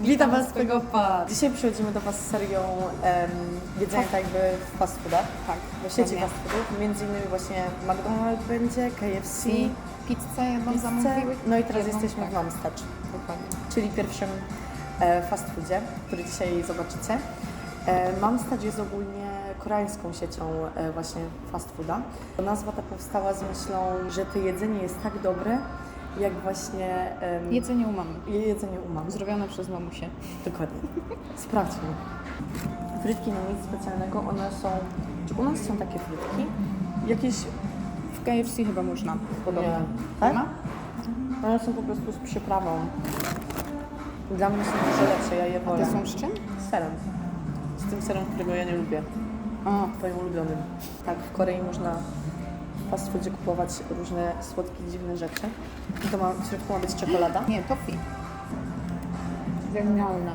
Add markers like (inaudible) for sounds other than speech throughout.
Witam Was z tego pa. Dzisiaj przychodzimy do Was z serią em, jedzenia tak jakby w fast foodach. Tak, W sieci fast foodów. Między innymi właśnie McDonald's będzie, KFC, I pizzę jedną zamówiły. No i teraz jedną, jesteśmy tak, w Mamstacz, Dokładnie. czyli pierwszym e, fast foodzie, który dzisiaj zobaczycie. E, Mamstacz jest ogólnie koreańską siecią e, właśnie fast fooda. Nazwa ta powstała z myślą, że to jedzenie jest tak dobre, jak właśnie em, Jedzenie u mamy. jedzenie u mamy. Zrobione przez mamusię. Dokładnie. (laughs) Sprawdźmy. Frytki na nic specjalnego, one są... Czy u nas są takie frytki? Jakieś... W KFC chyba można. Podobno. Nie. Tak? Ma? One są po prostu z przyprawą. Dla mnie są dużo lepsze, ja je A wolę. te są z czym? Z serem. Z tym serem, którego ja nie lubię. A, Twoim ulubionym. Tak, w Korei można w fast foodzie kupować różne słodkie, dziwne rzeczy. I to ma, w środku ma być czekolada. nie, toffee. Genialne.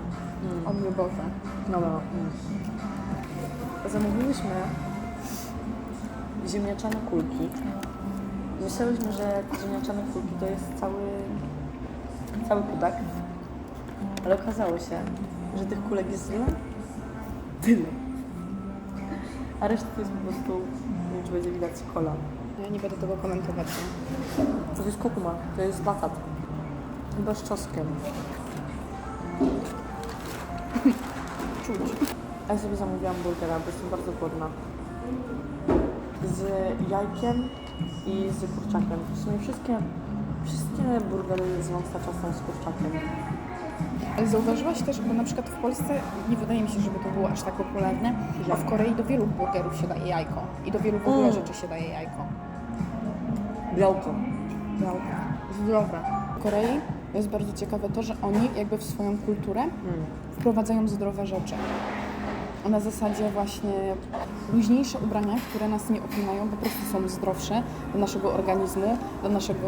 Mm. Boże. No, no. Mm. Zamówiliśmy ziemniaczane kulki. Myślałyśmy, że te ziemniaczane kulki to jest cały, cały kudak, ale okazało się, że tych kulek jest tyle, tyle. A reszta to jest po prostu, nie wiem czy będzie widać, kola. Ja nie będę tego komentować. To jest kokuma, to jest batat. Chyba z czosnkiem. Czuć. Ja sobie zamówiłam burgera, bo jestem bardzo głodna. Z jajkiem i z kurczakiem. W sumie wszystkie, wszystkie burgery z Wąstacza są z kurczakiem. Ale zauważyłaś też, bo na przykład w Polsce nie wydaje mi się, żeby to było aż tak popularne, a w Korei do wielu burgerów się daje jajko. I do wielu w ogóle Mm. rzeczy się daje jajko. Białko. Zdrowe. Zdrowe. W Korei jest bardzo ciekawe to, że oni jakby w swoją kulturę Mm. wprowadzają zdrowe rzeczy. Na zasadzie właśnie luźniejsze ubrania, które nas nie opinają, po prostu są zdrowsze do naszego organizmu, do naszego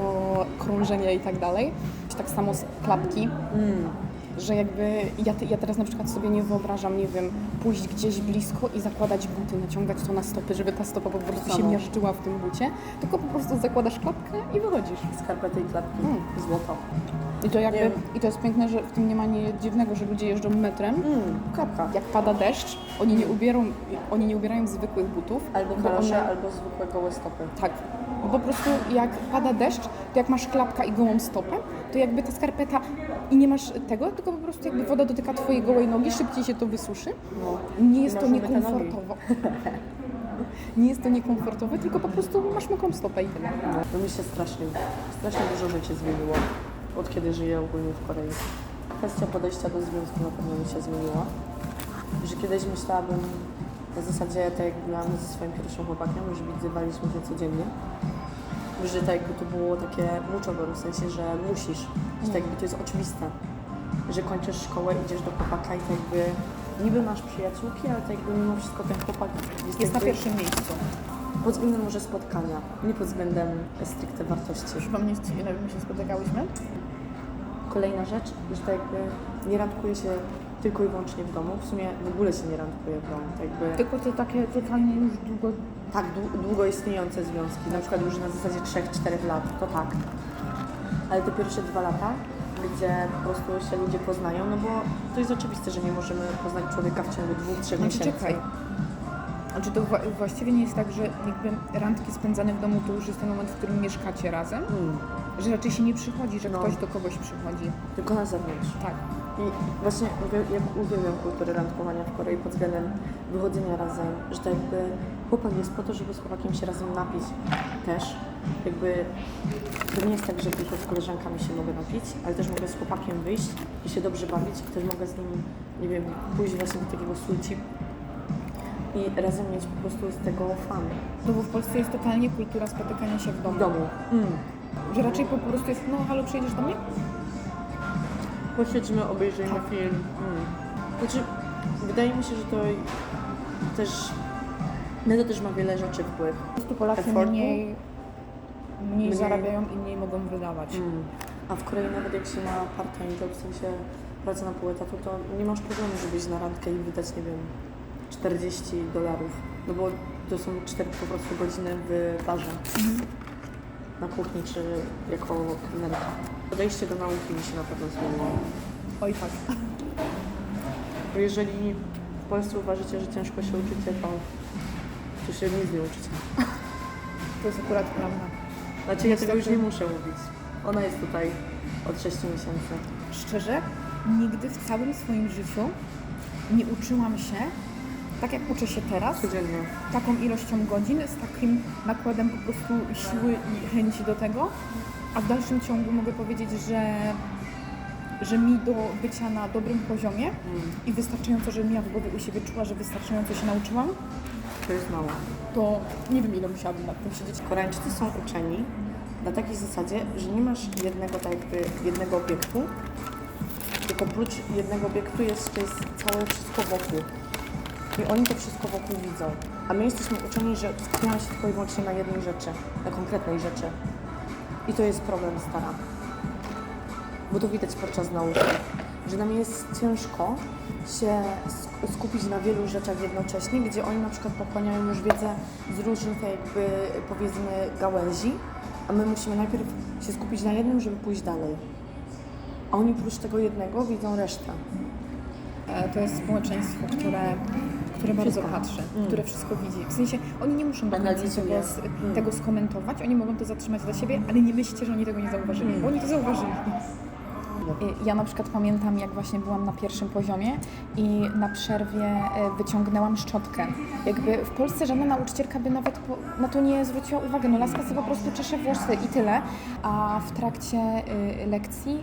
krążenia i tak dalej. Tak samo z klapki, Mm. Że jakby ja, te- ja teraz na przykład sobie nie wyobrażam, nie wiem, pójść gdzieś blisko i zakładać buty, naciągać to na stopy, żeby ta stopa po prostu się miażdżyła w tym bucie, tylko po prostu zakładasz klapkę i wychodzisz. Skarpety i klapki. Mm. Złoto. I to jakby, i to jest piękne, że w tym nie ma nic dziwnego, że ludzie jeżdżą metrem, Mm. Klapka. jak pada deszcz, oni nie, ubierą, oni nie ubierają zwykłych butów. Albo bo kalosze, one- albo zwykłe gołe stopy. Tak. Bo po prostu jak pada deszcz, to jak masz klapka i gołą stopę, to jakby ta skarpeta i nie masz tego, tylko po prostu jakby woda dotyka twojej gołej nogi, szybciej się to wysuszy. No. Nie jest to niekomfortowo. (laughs) Nie jest to niekomfortowe, tylko po prostu masz mokrą stopę i tyle. No mi się strasznie, strasznie dużo rzeczy zmieniło, od kiedy żyję ogólnie w Korei. Kwestia podejścia do związku na pewno mi się zmieniła. Że kiedyś myślałabym na zasadzie, tak jak byłam ze swoim pierwszym chłopakiem, już widywaliśmy się codziennie, że tak jakby to było takie muczowe, w sensie, że musisz, że tak jakby to jest oczywiste, że kończysz szkołę, idziesz do chłopaka i tak jakby niby masz przyjaciółki, ale tak jakby mimo wszystko ten chłopak jest, Jest na jakby pierwszym miejscu. pod względem może spotkania, nie pod względem stricte wartości. Przypomnieć Ci, ile my się spotykałyśmy? Kolejna rzecz, że tak jakby nie randkuje się tylko i wyłącznie w domu. W sumie w ogóle się nie randkuje w domu. Tak, jakby, Tylko te takie totalnie już długo... tak dłu- długo istniejące związki, na przykład już na zasadzie 3-4 lat, to tak. Ale te pierwsze dwa lata, gdzie po prostu się ludzie poznają, no bo to jest oczywiste, że nie możemy poznać człowieka w ciągu dwóch, trzech Znaczy, miesięcy. czekaj. Znaczy to wła- właściwie nie jest tak, że jakby randki spędzane w domu to już jest ten moment, w którym mieszkacie razem? Mm, Że raczej się nie przychodzi, że No. ktoś do kogoś przychodzi. tylko na zewnątrz. Tak. I właśnie jak uwielbiam kulturę randkowania w Korei pod względem wychodzenia razem, że to jakby chłopak jest po to, żeby z chłopakiem się razem napić też. Jakby to nie jest tak, że tylko z koleżankami się mogę napić, ale też mogę z chłopakiem wyjść i się dobrze bawić też mogę z nim, nie wiem, pójść właśnie do takiego sulci i razem mieć po prostu z tego fan. No bo w Polsce jest totalnie kultura spotykania się w domu. W domu. Mm. Że raczej po prostu jest, no halo, przyjedziesz do mnie? Posiedźmy, obejrzyjmy Tak. film. Mm. Znaczy, wydaje mi się, że to też, na to też ma wiele rzeczy wpływ. Po prostu Polacy Effortu? mniej, mniej Mniej. zarabiają i mniej mogą wydawać. Mm. A w Korei nawet jak się ma part-time job, w sensie praca na pół etatu, to nie masz problemu, żeby iść na randkę i wydać, nie wiem, 40 dolarów. No bo to są 4 po prostu godziny w barze. Na kuchni czy jako kelnerka. Podejście do nauki mi się na pewno zmieniło. Oj tak. Bo jeżeli w Polsce uważacie, że ciężko się uczycie, to, to się nic nie uczycie. To jest akurat prawda. Znaczy ja tego już nie muszę mówić. Ona jest tutaj od 6 miesięcy. Szczerze, nigdy w całym swoim życiu nie uczyłam się tak jak uczę się teraz, Codziennie. taką ilością godzin, z takim nakładem po prostu siły i chęci do tego, a w dalszym ciągu mogę powiedzieć, że, że mi do bycia na dobrym poziomie i wystarczająco, żebym ja w głowie u siebie czuła, że wystarczająco się nauczyłam, To jest mało. to nie wiem ile musiałabym nad tym siedzieć. Koreańczycy są uczeni na takiej zasadzie, że nie masz jednego tak jakby jednego obiektu, tylko prócz jednego obiektu jest, to jest całe wszystko wokół. I oni to wszystko wokół widzą. A my jesteśmy uczeni, że skupiamy się tylko i wyłącznie na jednej rzeczy, na konkretnej rzeczy. I to jest problem stara. Bo to widać podczas nauki, że nam jest ciężko się sk- skupić na wielu rzeczach jednocześnie, gdzie oni na przykład pochłaniają już wiedzę z różnych jakby powiedzmy gałęzi, a my musimy najpierw się skupić na jednym, żeby pójść dalej. A oni prócz tego jednego widzą resztę. E, To jest społeczeństwo, które, które bardzo Wszystko. patrzy, które wszystko widzi. W sensie oni nie muszą do końca tego, s- tego skomentować, oni mogą to zatrzymać dla siebie, ale nie myślcie, że oni tego nie zauważyli, bo oni to zauważyli. I Ja na przykład pamiętam, jak właśnie byłam na pierwszym poziomie i na przerwie e, wyciągnęłam szczotkę. Jakby w Polsce żadna nauczycielka by nawet na to nie zwróciła uwagi. No laska sobie po prostu czesze włosy i tyle. A w trakcie y, lekcji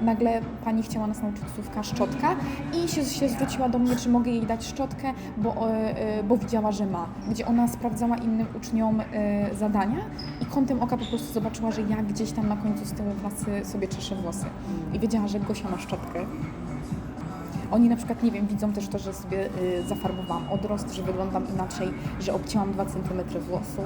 y, nagle pani chciała nas nauczyć słówka szczotka i się, się zwróciła do mnie, czy mogę jej dać szczotkę, bo, y, y, bo widziała, że ma. Gdzie ona sprawdzała innym uczniom y, zadania i kątem oka po prostu zobaczyła, że ja gdzieś tam na końcu z tyłu klasy sobie czeszę włosy. I wiedziała, że Gosia ma szczotkę. Oni na przykład, nie wiem, widzą też to, że sobie y, zafarbowałam odrost, że wyglądam inaczej, że obcięłam 2 cm włosów,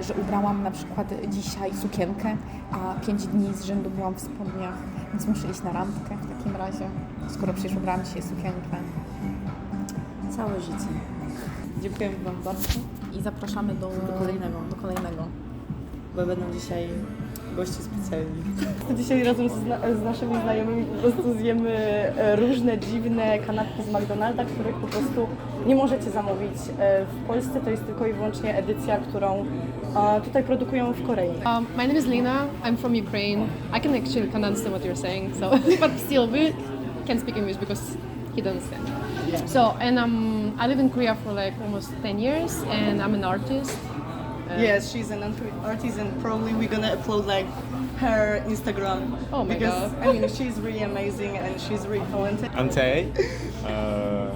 że ubrałam na przykład dzisiaj sukienkę, a 5 dni z rzędu byłam w spodniach, więc muszę iść na randkę w takim razie, skoro przecież ubrałam dzisiaj sukienkę. Całe życie. Dziękujemy Wam bardzo. I zapraszamy do, Do kolejnego. Do kolejnego. bo będą dzisiaj goście specjalni. Dzisiaj razem z, z naszymi znajomymi po prostu zjemy e, różne dziwne kanapki z McDonalda, których po prostu nie możecie zamówić e, w Polsce. To jest tylko i wyłącznie edycja, którą tutaj produkują w Korei. Um, my name is Lena. I'm from Ukraine. I can actually can understand what you're saying, so (laughs) but still we can speak English because he doesn't understand. So and um, I live in Korea for like almost 10 years, and I'm an artist. Yes, she's an art- artist, and probably we're gonna upload like her Instagram. Oh my because, God. I mean, she's really amazing and she's really talented. I'm Tay. Uh,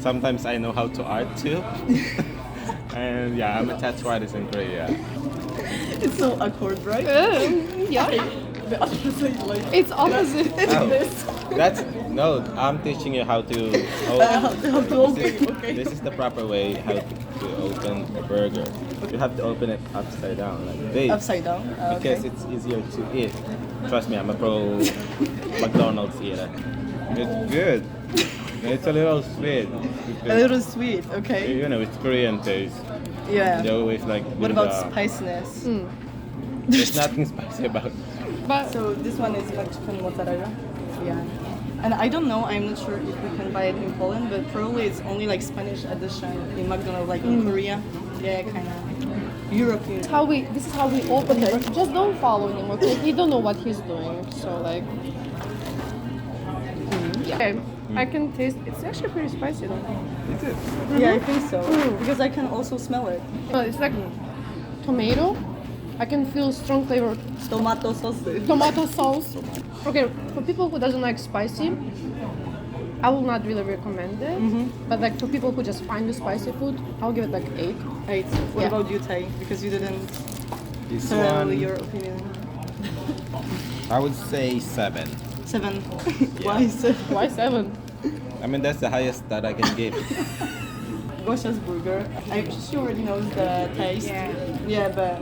sometimes I know how to art too. (laughs) and yeah, I'm a tattoo artist in Korea. It's so awkward, right? Um, yeah, (laughs) The opposite, like it's opposite. (laughs) Oh, that's no. I'm teaching you how to. (laughs) how, Oh, how to open. this, Okay. this is the proper way how to, to open a burger. You have to open it upside down like this Upside down. uh, because okay. it's easier to eat. Trust me, I'm a pro (laughs) McDonald's eater. It's good. It's a little sweet. a little sweet. Okay. You know, it's Korean taste. Yeah. They always like. What about up. spiciness? There's nothing (laughs) spicy about it. but So this one is like Mexican mozzarella. Yeah. And I don't know, I'm not sure if we can buy it in Poland, but probably it's only like Spanish edition in McDonald's, like in mm. Korea. Yeah, kind of European. how we this is how we open it. Just don't follow him, okay? He don't know what he's doing, so like. Mm, yeah. Okay, I can taste. It's actually pretty spicy though. Yeah, I think so. Mm. Because I can also smell it. Well, it's like tomato. I can feel strong flavor Tomato sauce. tomato (laughs) sauce. Okay, for people who doesn't like spicy, I will not really recommend it. Mm-hmm. But like for people who just find the spicy food, I'll give it like eight. Eight. What Yeah. about you, Tai? Because you didn't This tell one, your opinion. I would say seven. Seven. (laughs) Why seven? Why seven? I mean, that's the highest that I can give. (laughs) Gosha's burger. I, she already knows the taste. Yeah. Yeah, but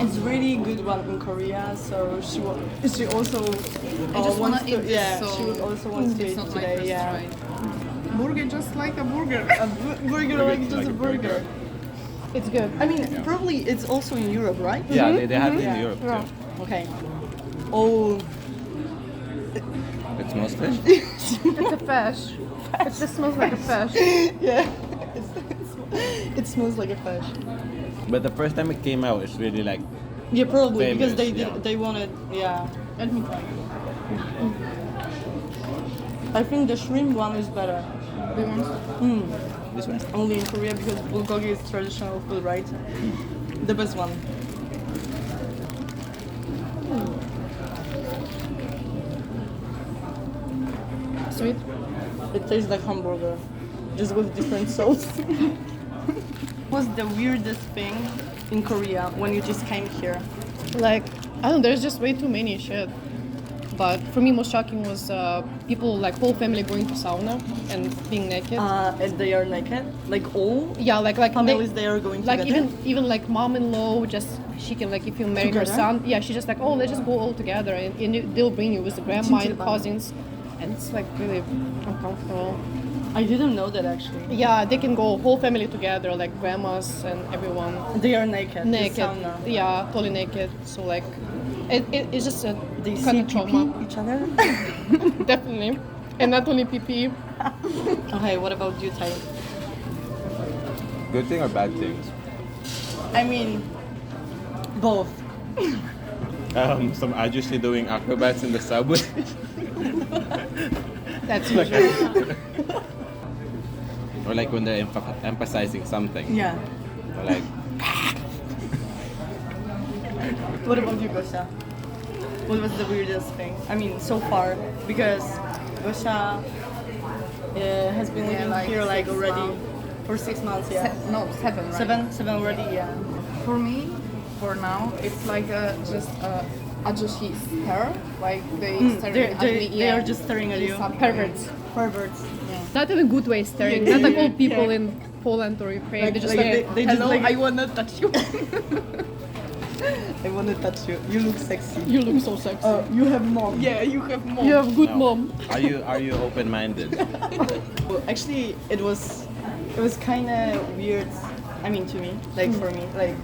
it's really good one in Korea. So she wa- she also uh, just wanna wants eat to. Yeah, so she would also wants to eat not today. first yeah, try. Burger just like a burger. a bu- burger like just a burger. It's good. I mean, probably it's also in Europe, right? Yeah, they, they have it in Yeah. Europe Yeah. too. Okay. Oh, It smells fish. (laughs) It's a fish. It just smells like a fish. (laughs) Yeah. It's, (laughs) it's, it smells like a fish. But the first time it came out, it's really like Yeah, probably because they did, yeah. they wanted yeah. Let. I think the shrimp one is better. Hmm. this one. Only in Korea because bulgogi is traditional food, right? Hmm. The best one. Sweet. It tastes like hamburger, just with different (laughs) sauce. What's the weirdest thing in Korea when you just came here? Like, I don't know, there's just way too many shit. But for me, most shocking was uh, people, like whole family going to sauna and being naked. Uh, and they are naked, like all yeah, like like they- families they are going like together. even even like mom-in-law just she can like if you marry her Together? son yeah she just like oh let's just go all together and, and you- they'll bring you with the grandma (laughs) and Chinchilla. cousins and it's like really uncomfortable I didn't know that actually. yeah they can go whole family together like grandmas and everyone They are naked. naked sauna. yeah totally naked so like it, it, it's just a They kind see of trauma pee each other. (laughs) definitely and not only PP (laughs) okay, what about you, Ty? Good thing or bad things? I mean, both. Um, some are usually doing acrobats in the subway. (laughs) that's Like- usual or like when they're emph- emphasizing something. Yeah. Or like (laughs) What about you, Gosha? What was the weirdest thing? I mean, so far, because Gosha uh, has been living like here like already months. for six months. Yeah. Se- no, seven, right? Seven, seven already. Yeah. For me, for now, it's like a, just a ajoshi stare. Like they Mm, stare they- at they- me. they yeah. are just staring at you. Some perverts Perverts. Not in a good way staring not like all people in Poland or Ukraine Like- they're just like like, they- they just like- I wanna touch you (laughs) I want to touch you. You look sexy. you look so sexy Uh, you have mom. Yeah, you have more. you have good no. mom Are you are you open minded? (laughs) Well, actually, it was it was kind of weird. I mean, to me, like for me, like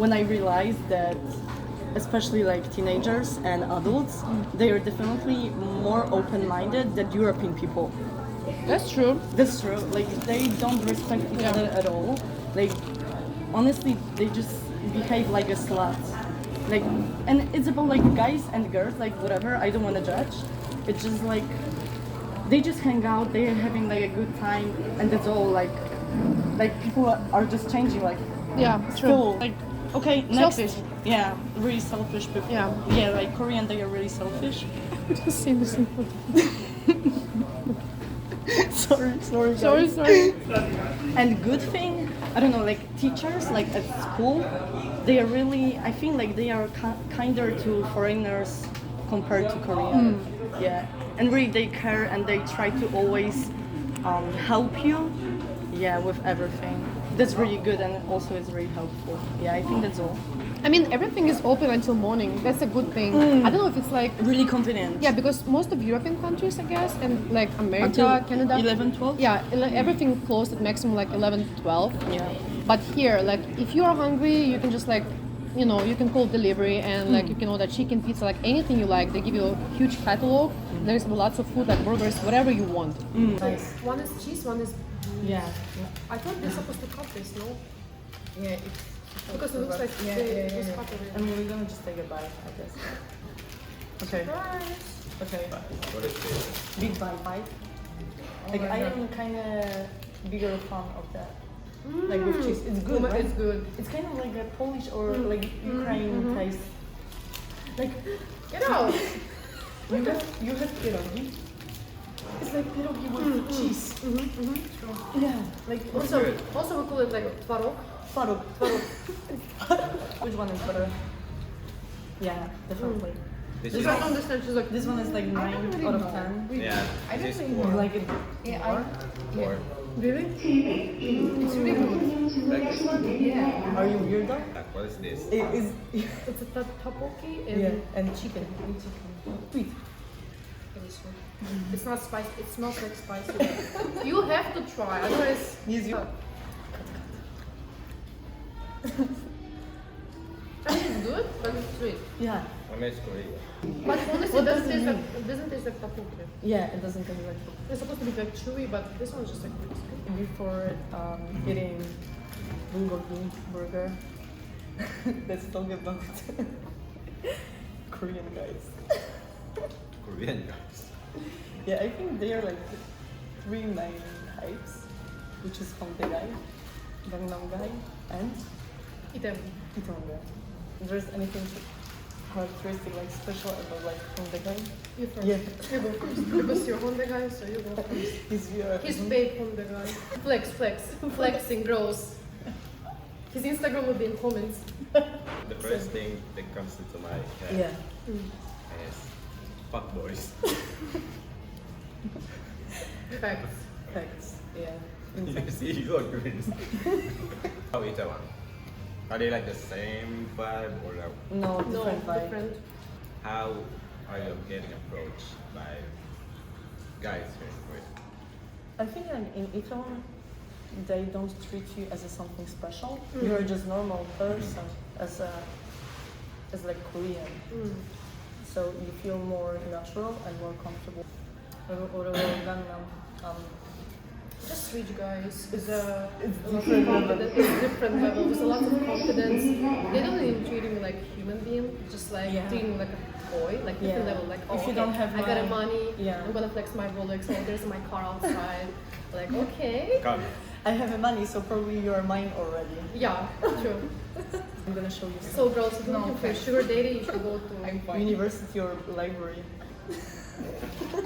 when I realized that, especially like teenagers and adults, they are definitely more open-minded than European people. That's true That's true. Like they don't respect each Yeah. other at all. Like honestly, they just behave like a slut. Like, and it's about like guys and girls, like whatever. I don't want to judge. It's just like they just hang out. They are having like a good time, and that's all. Like, like people are- just changing. Like, yeah true like okay, next. Selfish. Yeah, really selfish people. Yeah. yeah, like Korean, they are really selfish. just say the same (laughs) thing. sorry, sorry, guys. sorry sorry And good thing, I don't know, like teachers, like at school, they are really, I think like they are ki- kinder to foreigners compared to Korean. Yeah, and really they care and they try to always um, help you. Yeah, with everything. That's really good and also it's really helpful. Yeah, I think that's all. I mean everything is open until morning that's a good thing hmm. I don't know if it's like Really convenient. yeah because most of European countries I guess and like America Until Canada 11, 12? yeah ele- everything closed at maximum like 11 12 Yeah. But here, like, if you are hungry, you can just like, you know, you can call delivery and like hmm. you can order chicken, pizza, like anything you like. They give you a huge catalog. Hmm. There's lots of food, like burgers, whatever you want. Nice. One is cheese, one is. Yeah. I thought they're supposed to cut this, no? Yeah, it's Because it looks like Yeah, they yeah, yeah, was yeah. cut already. I mean, we're gonna just take a bite, I guess. Okay. Okay. Big bite. bite. Oh like I am kind of bigger fan of that. Mm. Like with cheese, it's good, Mm. right? It's good. It's kind of like a Polish or mm. like mm-hmm, Ukraine mm-hmm. taste. Like Get out! (laughs) you have you have pierogi. It's like pierogi with mm, cheese. Mm-hmm, yeah, like Also, also we call it like tvarog. Twaróg. (laughs) Which one is better? Yeah, definitely. This I is don't understand. She's like, This one is like nine really out of know. ten. yeah. I This don't is think You like it Yeah, more? more. really? It's really good. Like this. Yeah. Are you weird though? Like, what is this? It is. (laughs) It's a ta- tteokbokki and Yeah, and chicken. Sweet. This one. It's not spicy. It smells like spicy. (laughs) you have to try, otherwise. Yes, you. Uh, I mean, it's good, but it's sweet. Yeah. I miss Korea. But honestly, it doesn't taste like it doesn't taste like tteokbokki. Yeah, it doesn't taste like It's supposed to be like chewy, but this one's just like crispy. before um, eating bulgogi burger. Let's talk about Korean guys. Korean guys. Yeah, I think they are like three main types, which is Hongdae guy, Gangnam guy, and Item. Itaewon guy. Is there anything characteristic, like special about like Hongdae guy? You first. Yeah. You go first. Because you're Honda guy, so you go first. He's your He's paid Honda guy. Flex, flex, flexing, gross. His Instagram will be in comments. The first thing that comes into my head yeah. is fuck boys. Facts. Facts. Yeah. (laughs) you see, you agree. (laughs) How Itaewon? Are they like the same vibe or like, No, No, different vibe. different. how are you getting approached by guys here in Korea? I think like in Itaewon, they don't treat you as a something special. Mm. You're just normal person as a as like Korean. Mm. So you feel more natural and more comfortable. Or- or- or Gangnam, um, Just rich guys. It's a It's a different level. confidence. It's different level. There's a lot of confidence. They don't even treat you like a human being. Just like Yeah. treating you like a boy, like different Yeah. level. Like oh, If you oh, okay, don't have I got a money- money. Yeah. I'm gonna flex my Rolex. Oh, there's my car outside. like okay. Come. I have a money, so probably you are mine already. Yeah, true. I'm gonna show you some So girls, if you're looking for sugar daddy, you should go to. (laughs) university or library. (laughs)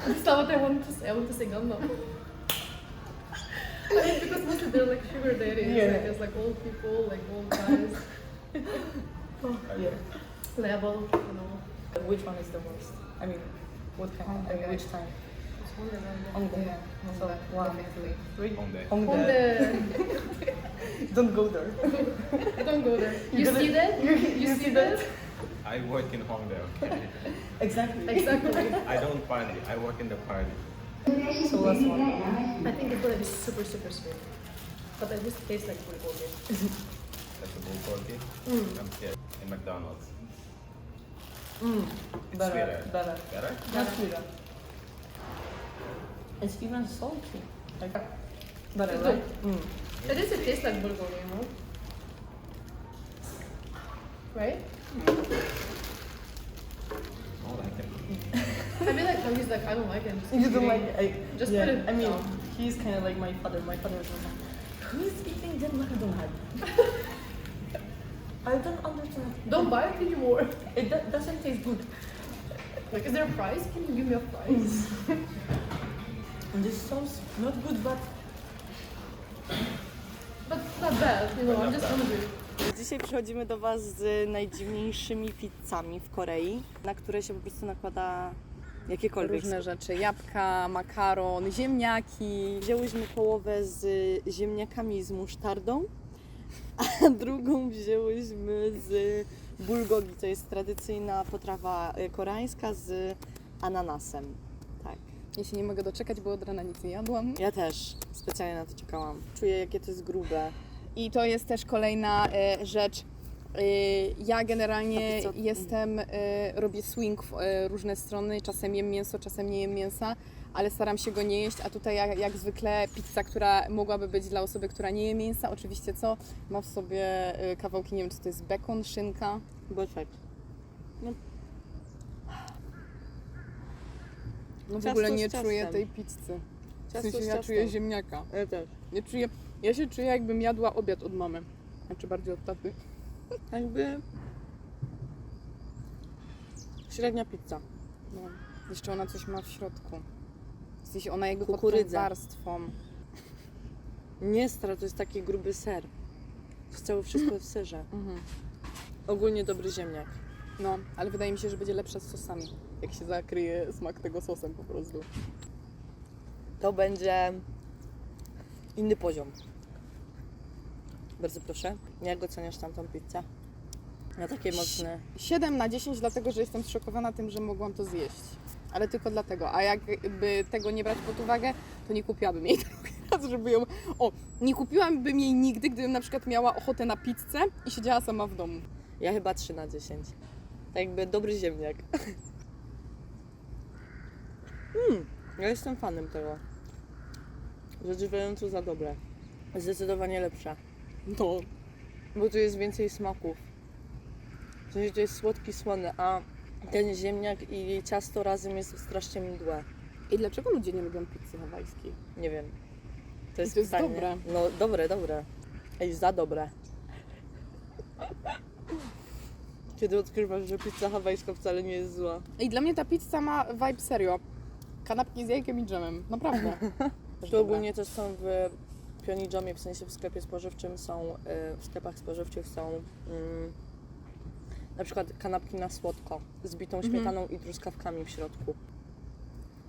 That's not what I want to say. I want to say Gundam. I mean, because mostly they're like sugar daddies. Yeah. Like, it's like old people, like old guys, (laughs) Yeah. level, you know. Which one is the worst? I mean, what kind? I mean, which time? It's Honda, Honda. Hongdae. So one, three. Hongdae. Hongdae. (laughs) Don't go there. (laughs) Don't go there. You You're see that? You, you see see that? I work in Hongdae, okay? Exactly. Exactly. I don't party, I work in the party. So last one. I think it's gonna be super, super sweet. But it just tastes like bulgogi. That's a bulgogi. I'm scared. In McDonald's. Mm, It's better, sweeter. better. Better? Not sweeter. It's even salty. Like, better, It's right? good. Mm. At least it tastes like bulgogi, you know? Right? I He's like, I don't like it. I'm just You don't eating. like I, Just yeah, put it I mean, down. he's kind of like my father. My father is like, who's eating the McDonald's? (laughs) I don't understand. Don't buy it anymore. It do- doesn't taste good. Like, is there a price? Can you give me a price? (laughs) And this sauce, not good, but but not bad, you know, I'm just hungry. Dzisiaj przychodzimy do Was z najdziwniejszymi pizzami w Korei, na które się po prostu nakłada jakiekolwiek Różne rzeczy, jabłka, makaron, ziemniaki. Wzięłyśmy połowę z ziemniakami z musztardą, (laughs) a drugą wzięłyśmy z bulgogi. To jest tradycyjna potrawa y, koreańska z ananasem. Tak. Ja się nie mogę doczekać, bo od rana nic nie jadłam. Ja też specjalnie na to czekałam. Czuję, jakie to jest grube. I to jest też kolejna e, rzecz. E, ja generalnie jestem, e, robię swing w e, różne strony. Czasem jem mięso, czasem nie jem mięsa, ale staram się go nie jeść. A tutaj, jak, jak zwykle, pizza, która mogłaby być dla osoby, która nie je mięsa, oczywiście co? Ma w sobie kawałki, nie wiem, czy to jest bekon, szynka. Perfekt. No w Ciasto ogóle nie czuję tej pizzy. W sensie ja czuję ziemniaka. Ja też. Nie czuję, ja się czuję jakbym jadła obiad od mamy. Znaczy bardziej od taty. Jakby średnia pizza. No, jeszcze ona coś ma w środku. Sensie ona jakby Kukurydza. warstwą. Nie stra, to jest taki gruby ser. To jest całe wszystko w serze. Mhm. Ogólnie dobry ziemniak. No, ale wydaje mi się, że będzie lepsza z sosami. Jak się zakryje smak tego sosem po prostu. To będzie inny poziom. Bardzo proszę. Jak oceniasz tamtą pizzę? Na takie mocne. 7 na 10, dlatego że jestem zszokowana tym, że mogłam to zjeść. Ale tylko dlatego. A jakby tego nie brać pod uwagę, to nie kupiłabym jej (laughs) drugi raz, żeby ją... O, nie kupiłabym jej nigdy, gdybym na przykład miała ochotę na pizzę i siedziała sama w domu. Ja chyba 3 na 10. Tak jakby dobry ziemniak. Mm, ja jestem fanem tego. Zadziwiająco za dobre. Zdecydowanie lepsze. To. Bo tu jest więcej smaków. W sensie to jest słodki, słony, a ten ziemniak i ciasto razem jest strasznie mdłe. I dlaczego ludzie nie lubią pizzy hawajskiej? Nie wiem. To jest, To jest pytanie. dobre. No dobre, dobre. Ej, za dobre. Kiedy odkrywasz, że pizza hawajska wcale nie jest zła. I dla mnie ta pizza ma vibe serio. Kanapki z jajkiem i dżemem. Naprawdę. (laughs) To ogólnie też są w Pionidżomie, w sensie w sklepie spożywczym są, y, w sklepach spożywczych są mm, na przykład kanapki na słodko z bitą śmietaną i truskawkami w środku.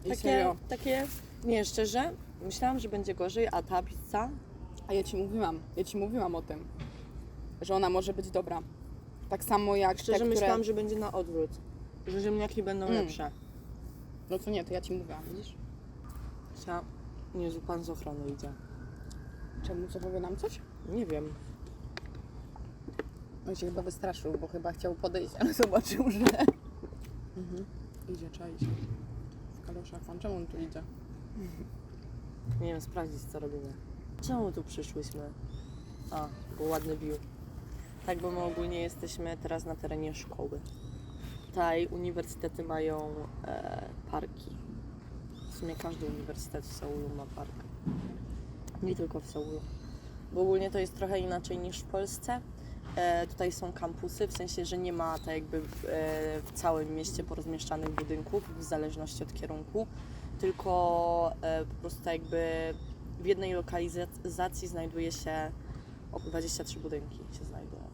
I Takie, serio. takie, nie, szczerze, myślałam, że będzie gorzej, a ta pizza, A ja ci mówiłam, ja ci mówiłam o tym, że ona może być dobra. Tak samo jak szczerze te, które... myślałam, że będzie na odwrót. Że ziemniaki będą Mm. lepsze. No to nie, to ja ci mówiłam, widzisz? Chciałam... Jezu, pan z ochrony idzie. Czemu, co powie nam coś? Nie wiem. On się chyba wystraszył, bo chyba chciał podejść, ale (laughs) zobaczył, że... Mhm. Idzie, czai się. W kaloszach pan, czemu on tu idzie? Nie wiem, sprawdzić co robimy. Czemu tu przyszłyśmy? A, bo ładny bił. Tak, bo my ogólnie jesteśmy teraz na terenie szkoły. Tutaj uniwersytety mają e, parki. W sumie każdy uniwersytet w Seulu ma park. Nie tylko w Seulu. Bo ogólnie to jest trochę inaczej niż w Polsce. E, tutaj są kampusy, w sensie, że nie ma tak jakby w, e, w całym mieście porozmieszczanych budynków w zależności od kierunku, tylko e, po prostu tak jakby w jednej lokalizacji znajduje się o 23 budynki się znajdują.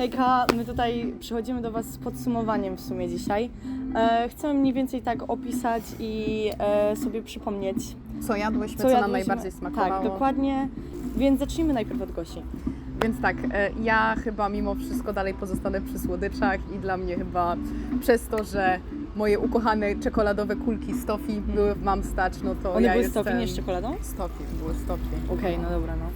Hejka, my tutaj przychodzimy do Was z podsumowaniem w sumie dzisiaj. E, chcemy mniej więcej tak opisać i e, sobie przypomnieć, Co jadłyśmy, co, jadłyśmy. nam najbardziej smakowało. Tak, dokładnie. Więc zacznijmy najpierw od Gosi. Więc tak, e, ja chyba mimo wszystko dalej pozostanę przy słodyczach i dla mnie chyba przez to, że moje ukochane czekoladowe kulki z tofi były w Mam Stacz, no to One ja były z jestem... tofi, nie z czekoladą? Z tofi, były z tofi. Okej, no dobra, no.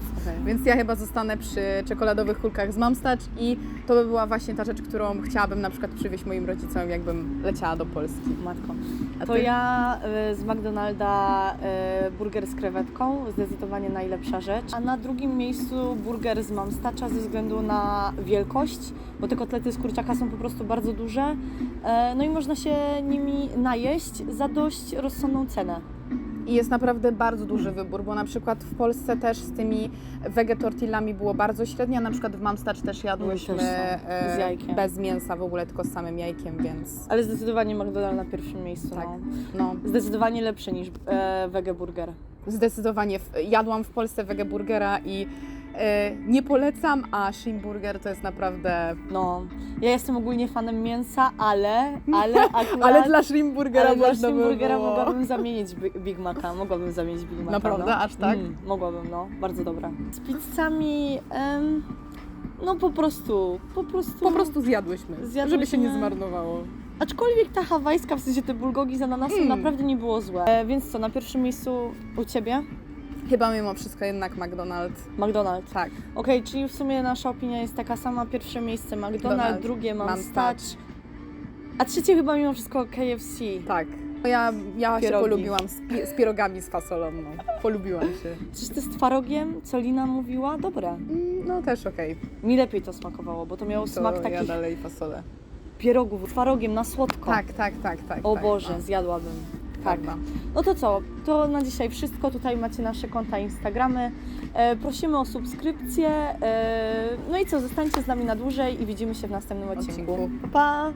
Więc ja chyba zostanę przy czekoladowych kulkach z Mam Stacz i to by była właśnie ta rzecz, którą chciałabym na przykład przywieźć moim rodzicom, jakbym leciała do Polski. Matko. A To ty? ja e, z McDonalda e, burger z krewetką, zdecydowanie najlepsza rzecz. A na drugim miejscu burger z Mamstacza ze względu na wielkość, bo te kotlety z kurczaka są po prostu bardzo duże. E, no i można się nimi najeść za dość rozsądną cenę. I jest naprawdę bardzo duży wybór, bo na przykład w Polsce też z tymi wege tortillami było bardzo średnio, na przykład w Mamstacz też jadłyśmy też są. e, Z jajkiem. bez mięsa w ogóle, tylko z samym jajkiem, więc Ale zdecydowanie McDonald's na pierwszym miejscu. Tak. No. no, Zdecydowanie lepszy niż e, wege burger. zdecydowanie jadłam w Polsce wege burgera i nie polecam, a Shrimburger to jest naprawdę... No, ja jestem ogólnie fanem mięsa, ale, (laughs) ale akurat... Ale dla Shrimburgera Ale dla można by było. mogłabym zamienić Bi- Big Maca, mogłabym zamienić Big Maca. Naprawdę? No. Aż tak? Mm, mogłabym, no, bardzo dobra. Z pizzami, no po prostu, po prostu... Po prostu zjadłyśmy, Zjadłyśmy. żeby się nie zmarnowało. Aczkolwiek ta hawajska, w sensie te bulgogi z ananasem Mm. naprawdę nie było złe. E, więc co, na pierwszym miejscu u Ciebie? Chyba mimo wszystko jednak McDonald's. McDonald's. Tak. Okej, czyli w sumie nasza opinia jest taka sama. Pierwsze miejsce McDonald's, drugie mam Mam stać. A trzecie chyba mimo wszystko KFC. Tak. Ja, ja się Pierogi. polubiłam z, pi- z pierogami z fasolą, no. Polubiłam się. Czyż to z twarogiem, co Lina mówiła? Dobre. Mm, No też okej. Mi lepiej to smakowało, bo to miało To smak ja takich dalej fasolę. pierogów, twarogiem na słodko. Tak, tak, tak, tak. O tak, Boże, no. zjadłabym. Tak. No to co? To na dzisiaj wszystko. Tutaj macie nasze konta Instagramy. E, prosimy o subskrypcję. E, no i co? Zostańcie z nami na dłużej i widzimy się w następnym odcinku. Odcinku. Pa!